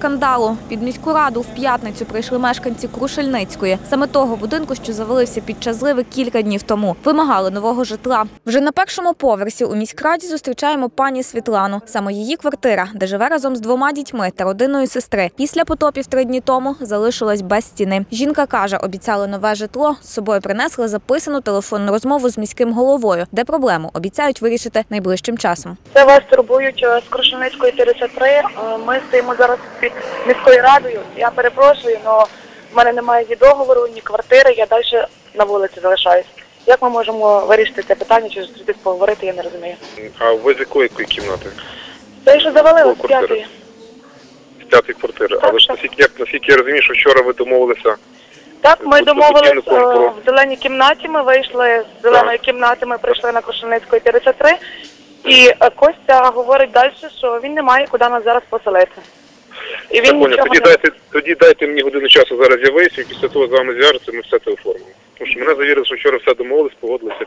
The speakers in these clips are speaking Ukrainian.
Скандалу. Під міську раду в п'ятницю прийшли мешканці Крушельницької. Саме того будинку, що завалився під час зливи кілька днів тому. Вимагали нового житла. Вже на першому поверсі у міськраді зустрічаємо пані Світлану. Саме її квартира, де живе разом з двома дітьми та родиною сестри. Після потопів три дні тому залишилась без стіни. Жінка каже, обіцяли нове житло. З собою принесли записану телефонну розмову з міським головою, де проблему обіцяють вирішити найближчим часом. Це вас турбують з Крушельницької 33. Е, Ми стоїмо зараз під міською радою. Я перепрошую, але в мене немає ні договору, ні квартири, я далі на вулиці залишаюсь. Як ми можемо вирішити це питання, чи зустрітись поговорити, я не розумію. А ви з якої кімнати? Це що завалили з п'ятої. З п'ятої квартири. Так, Але ж так. наскільки, як, наскільки я розумію, що вчора ви домовилися. Так, ми Тут домовились будинку е, про- в зеленій кімнаті. Ми вийшли з зеленої кімнати, ми прийшли на Крушельницької 33. І е, Костя говорить далі, що він не має куди нас зараз поселити. І він Так, нічого тоді не дайте, тоді дайте мені годину часу зараз я і після того з вами зв'яжуться, ми все це оформимо. Тому що мене завірили, що вчора все домовились, погодилися.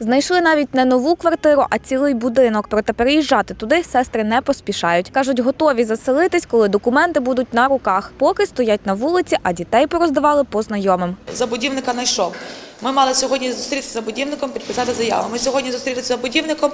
Знайшли навіть не нову квартиру, а цілий будинок. Проте переїжджати туди сестри не поспішають. кажуть, готові заселитись, коли документи будуть на руках. Поки стоять на вулиці, а дітей пороздавали по знайомим. забудівника знайшов. Ми мали сьогодні зустрітися з забудівником, підписати заяву. Ми сьогодні зустрілися з забудівником.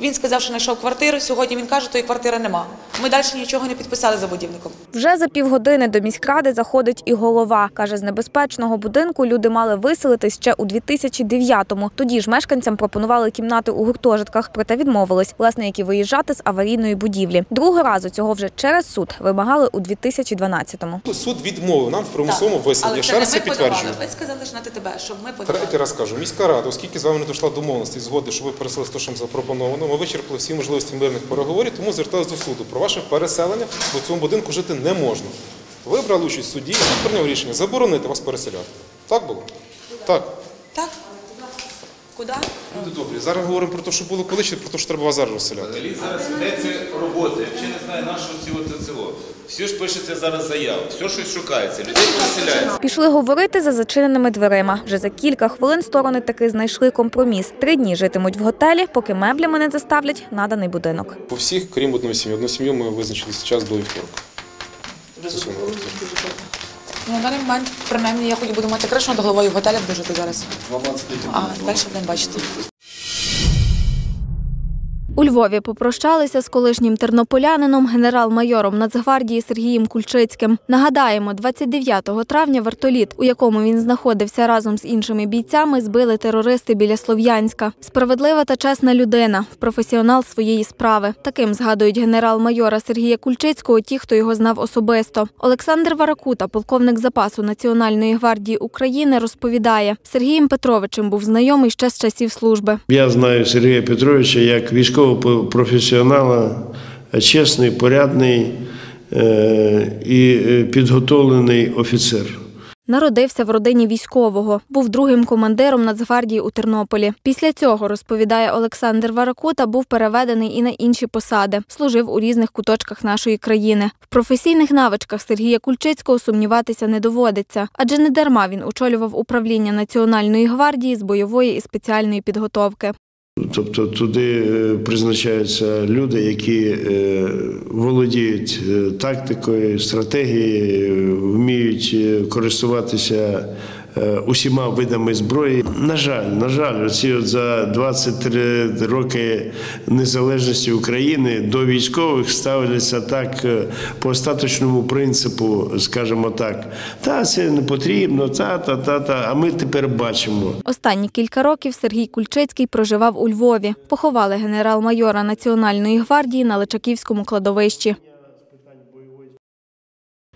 Він сказав, що знайшов квартиру. Сьогодні він каже, тої квартири нема. Ми далі нічого не підписали з забудівником. Вже за півгодини до міськради заходить і голова. Каже, з небезпечного будинку люди мали виселитись ще у 2009-му. Тоді ж мешканцям пропонували кімнати у гуртожитках, проте відмовились. Власне, які виїжджати з аварійної будівлі. Другого разу цього вже через суд вимагали у 2012-му. Ну, Суд відмовив нам в примусовому виселенні. Ще раз це підтверджую. Ви сказали ж на ТТБ, щоб ми подавали. Третій раз кажу, міська рада, оскільки з вами не дійшла домовленості і згоди, що ви переселили з того, що вам запропоновано, ми вичерпали всі можливості мирних переговорів, тому зверталися до суду. Про ваше переселення бо в цьому будинку жити не можна. Ви брали участь в суді, і прийняв рішення заборонити вас переселяти. Так було? Так. Так? Куди? Люди добрі. Зараз говоримо про те, що було колись, про те, що треба зараз розселяти. Взагалі зараз ведеться робота. Я взагалі не знаю, на що ці от ЦО. Все ж пишеться зараз заява, все щось шукається, людей переселяється. Пішли говорити за зачиненими дверима. Вже за кілька хвилин сторони таки знайшли компроміс. Три дні житимуть в готелі, поки меблями не заставлять наданий будинок. По всіх, крім одної сім'ї. Одну сім'ю ми визначили час до вівторка. Ну, на даний момент, принаймні, я хоч буду мати кришу над головою в готелях дожити зараз. зараз. А далі будемо бачити. У Львові попрощалися з колишнім тернополянином, генерал-майором Нацгвардії Сергієм Кульчицьким. Нагадаємо, 29 травня вертоліт, у якому він знаходився разом з іншими бійцями, збили терористи біля Слов'янська. Справедлива та чесна людина, професіонал своєї справи. Таким згадують генерал-майора Сергія Кульчицького ті, хто його знав особисто. Олександр Варакута, полковник запасу Національної гвардії України, розповідає, Сергієм Петровичем був знайомий ще з часів служби. Я знаю Сергія Петровича як військового професіонала, чесний, порядний е, і е, підготовлений офіцер. Народився в родині військового, був другим командиром Нацгвардії у Тернополі. Після цього, розповідає Олександр Варакута, був переведений і на інші посади. Служив у різних куточках нашої країни. В професійних навичках Сергія Кульчицького сумніватися не доводиться, адже не дарма він очолював управління Національної гвардії з бойової і спеціальної підготовки. Тобто туди е, призначаються люди, які е, володіють е, тактикою, стратегією, вміють користуватися усіма видами зброї. На жаль, на жаль, оці от за 23 роки незалежності України до військових ставляться так е, по остаточному принципу, скажімо так. Та це не потрібно, та та та та. А ми тепер бачимо. Останні кілька років Сергій Кульчицький проживав у Львові. Поховали генерал-майора Національної гвардії на Личаківському кладовищі.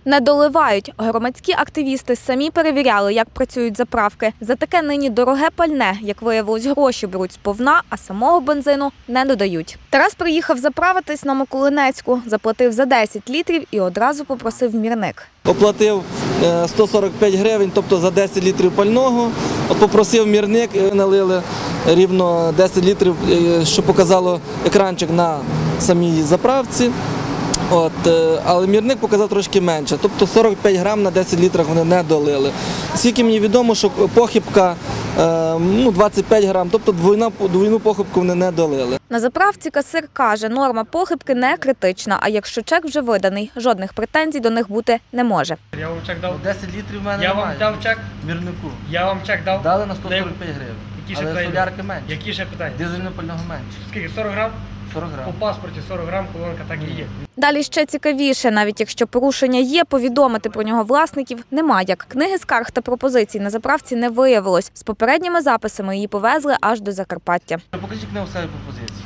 Не доливають. Громадські активісти самі перевіряли, як працюють заправки. За таке нині дороге пальне, як виявилось, гроші беруть сповна, а самого бензину не додають. Тарас приїхав заправитись на Миколинецьку, заплатив за 10 літрів і одразу попросив мірник. Оплатив е, 145 гривень, тобто за 10 літрів пального. От Попросив мірник, і налили рівно 10 літрів, е, що показало екранчик на самій заправці. От, е, але мірник показав трошки менше, тобто 45 грам на 10 літрах вони не долили. Скільки мені відомо, що похибка е, ну, 25 грам, тобто двойна, двойну похибку вони не долили. На заправці касир каже, норма похибки не критична, а якщо чек вже виданий, жодних претензій до них бути не може. Я вам чек дав. 10 літрів в мене Я вам дав чек. мірнику. Я вам чек дав. Дали на Не- 145 гривень. Які ще Але питання? солярки менше. Які ще питання? Дизельно-пального менше. Скільки? 40 грам? 40 По грам. паспорті 40 грам, колонка так і є. Далі ще цікавіше, навіть якщо порушення є, повідомити про нього власників нема як. Книги скарг та пропозицій на заправці не виявилось. З попередніми записами її повезли аж до Закарпаття. Покажіть книгу скарги пропозиції.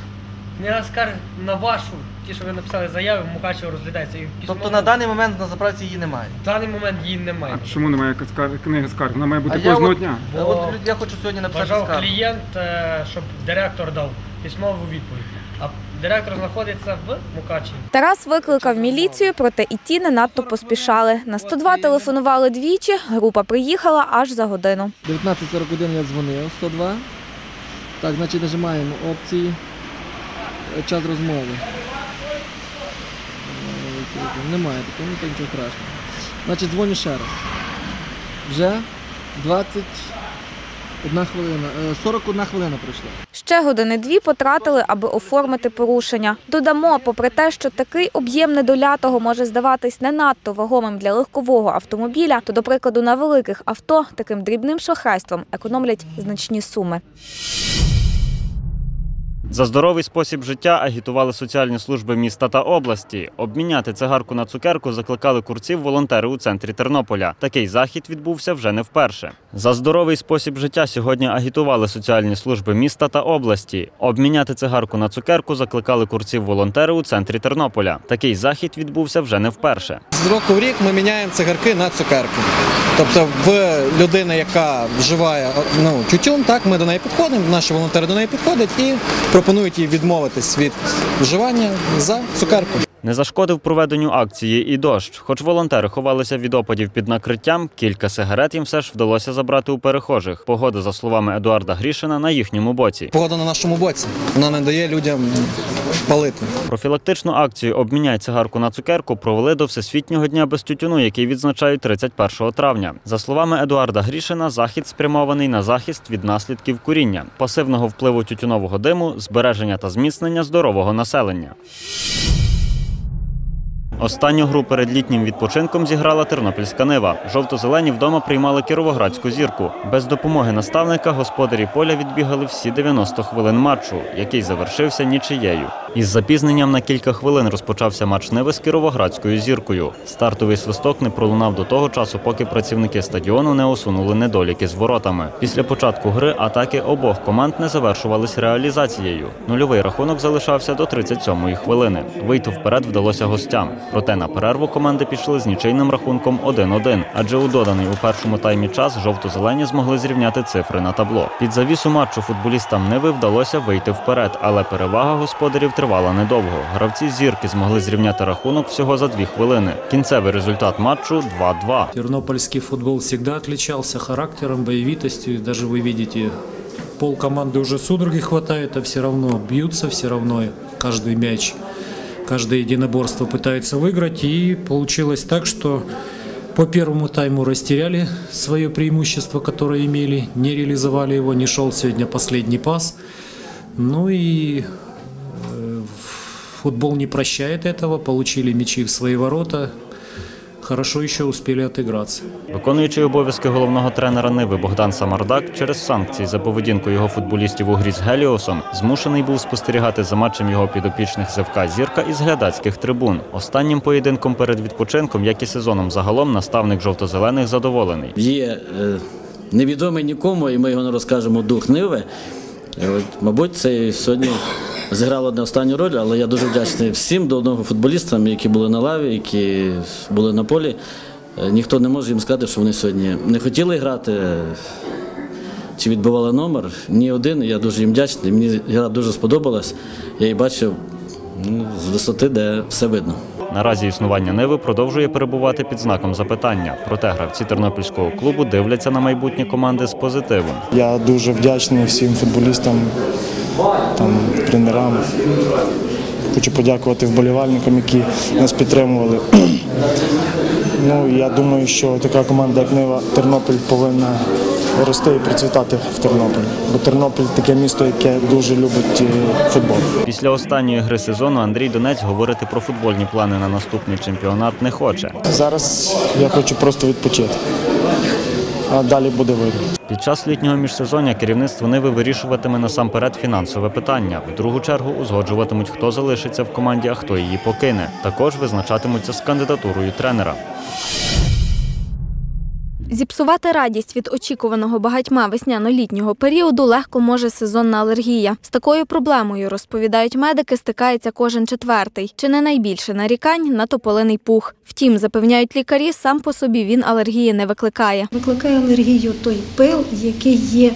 Не скарг на вашу, ті, що ви написали заяви, Мукачево розглядається. І в Тобто на даний момент на заправці її немає. в даний момент її немає. А чому немає скар- книги скарг? Вона має бути А я кожного от- дня. Бо От я хочу сьогодні написати Бажав скаргу. клієнт, е, щоб директор дав письмову відповідь. А директор знаходиться в Мукачеві. Тарас викликав міліцію, проте і ті не надто поспішали. На 102 телефонували двічі, група приїхала аж за годину. 19.41 я дзвонив, 102. Так, значить нажимаємо опції. Е, Час розмови. Е, Немає такого, ну, то нічого страшного. Значить, дзвоню ще раз. Вже 21 хвилина, е, 41 хвилина пройшла. Ще години дві потратили, аби оформити порушення. Додамо, попри те, що такий об'єм недолятого може здаватись не надто вагомим для легкового автомобіля, то, до прикладу, на великих авто таким дрібним шахрайством економлять значні суми. За здоровий спосіб життя агітували соціальні служби міста та області. Обміняти цигарку на цукерку закликали курців волонтери у центрі Тернополя. Такий захід відбувся вже не вперше. За здоровий спосіб життя сьогодні агітували соціальні служби міста та області. Обміняти цигарку на цукерку закликали курців волонтери у центрі Тернополя. Такий захід відбувся вже не вперше. З року в рік ми міняємо цигарки на цукерки. Тобто в людини, яка вживає ну, тютюн, так, ми до неї підходимо, наші волонтери до неї підходять і пропонують їй відмовитись від вживання за цукерку. Не зашкодив проведенню акції і дощ. Хоч волонтери ховалися від опадів під накриттям, кілька сигарет їм все ж вдалося забрати у перехожих. Погода, за словами Едуарда Грішина, на їхньому боці. Погода на нашому боці. Вона не дає людям палити. Профілактичну акцію Обміняй цигарку на цукерку провели до Всесвітнього дня без тютюну, який відзначають 31 травня. За словами Едуарда Грішина, захід спрямований на захист від наслідків куріння, пасивного впливу тютюнового диму, збереження та зміцнення здорового населення. Останню гру перед літнім відпочинком зіграла тернопільська нива. Жовто-зелені вдома приймали кіровоградську зірку. Без допомоги наставника господарі поля відбігали всі 90 хвилин матчу, який завершився нічиєю. Із запізненням на кілька хвилин розпочався матч Ниви з кіровоградською зіркою. Стартовий свисток не пролунав до того часу, поки працівники стадіону не усунули недоліки з воротами. Після початку гри атаки обох команд не завершувались реалізацією. Нульовий рахунок залишався до 37-ї хвилини. Вийти вперед вдалося гостям. Проте на перерву команди пішли з нічийним рахунком 1-1, адже у доданий у першому таймі час жовто-зелені змогли зрівняти цифри на табло. Під завісу матчу футболістам Ниви вдалося вийти вперед, але перевага господарів тривала недовго. Гравці зірки змогли зрівняти рахунок всього за дві хвилини. Кінцевий результат матчу 2-2. Тернопольский футбол всегда отличался характером, боевитостью. Даже вы видите, пол команды уже судороги хватает, а все равно бьются, все равно каждый мяч, Каждое единоборство пытаются выиграть. И получилось так, что по первому тайму растеряли свое преимущество, которое имели, не реализовали его, не шел сегодня последний пас. Ну и э, футбол не прощает этого, получили мячи в свои ворота, хорошо еще успели отыграться. Виконуючий обов'язки головного тренера Ниви Богдан Самардак через санкції за поведінку його футболістів у грі з Геліосом змушений був спостерігати за матчем його підопічних ЗФК Зірка із глядацьких трибун. Останнім поєдинком перед відпочинком, як і сезоном загалом, наставник жовто-зелених задоволений. Є е, невідомий нікому, і ми його не розкажемо дух Ниви. Е, От, мабуть, це сьогодні зіграло не останню роль, але я дуже вдячний всім до одного футболістам, які були на лаві, які були на полі. Е, Ніхто не може їм сказати, що вони сьогодні не хотіли грати. Чи відбивали номер? Ні один. Я дуже їм вдячний. Мені гра дуже сподобалась. Я її бачив ну, з висоти, де все видно. Наразі існування Ниви продовжує перебувати під знаком запитання. Проте гравці тернопільського клубу дивляться на майбутнє команди з позитивом. Я дуже вдячний всім футболістам, там, тренерам, хочу подякувати вболівальникам, які нас підтримували. Ну, я думаю, що така команда, як Нива Тернопіль, повинна рости і процвітати в Тернополі. Бо Тернопіль таке місто, яке дуже любить е, футбол. Після останньої гри сезону Андрій Донець говорити про футбольні плани на наступний чемпіонат не хоче. Зараз я хочу просто відпочити, а далі буде видно. Під час літнього міжсезоння керівництво Ниви вирішуватиме насамперед фінансове питання. В другу чергу узгоджуватимуть, хто залишиться в команді, а хто її покине. Також визначатимуться з кандидатурою тренера. Зіпсувати радість від очікуваного багатьма весняно-літнього періоду легко може сезонна алергія. З такою проблемою, розповідають медики, стикається кожен четвертий. Чи не найбільше нарікань на тополиний пух. Втім, запевняють лікарі, сам по собі він алергії не викликає. Викликає алергію той пил, який є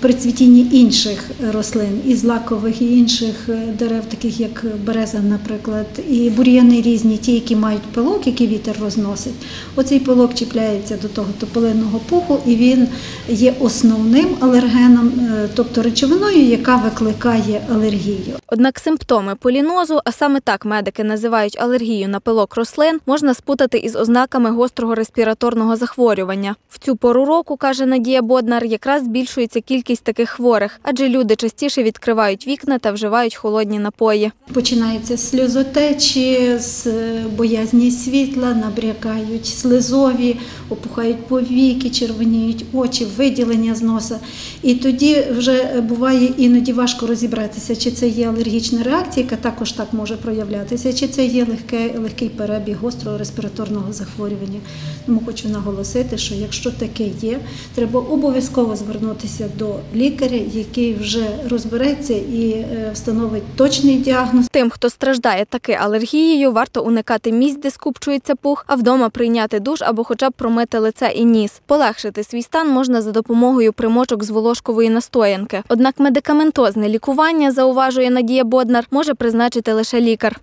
при цвітінні інших рослин, і злакових, і інших е, дерев, таких як береза, наприклад, і бур'яни різні, ті, які мають пилок, який вітер розносить. Оцей пилок чіпляється до того тополинного пуху, і він є основним алергеном, е, тобто речовиною, яка викликає алергію. Однак симптоми полінозу, а саме так медики називають алергію на пилок рослин, можна спутати із ознаками гострого респіраторного захворювання. В цю пору року, каже Надія Боднар, якраз збільшується кількість таких хворих, адже люди частіше відкривають вікна та вживають холодні напої. Починається сльозотечі, з е, боязні світла, набрякають слизові, опухають повіки, червоніють очі, виділення з носа. І тоді вже буває іноді важко розібратися, чи це є алергічна реакція, яка також так може проявлятися, чи це є легке, легкий перебіг гострого респіраторного захворювання. Тому хочу наголосити, що якщо таке є, треба обов'язково звернутися до лікаря, який вже розбереться і е, встановить точний діагноз. Тим, хто страждає таки алергією, варто уникати місць, де скупчується пух, а вдома прийняти душ або хоча б промити лице і ніс. Полегшити свій стан можна за допомогою примочок з волошкової настоянки. Однак медикаментозне лікування, зауважує Надія Боднар, може призначити лише лікар.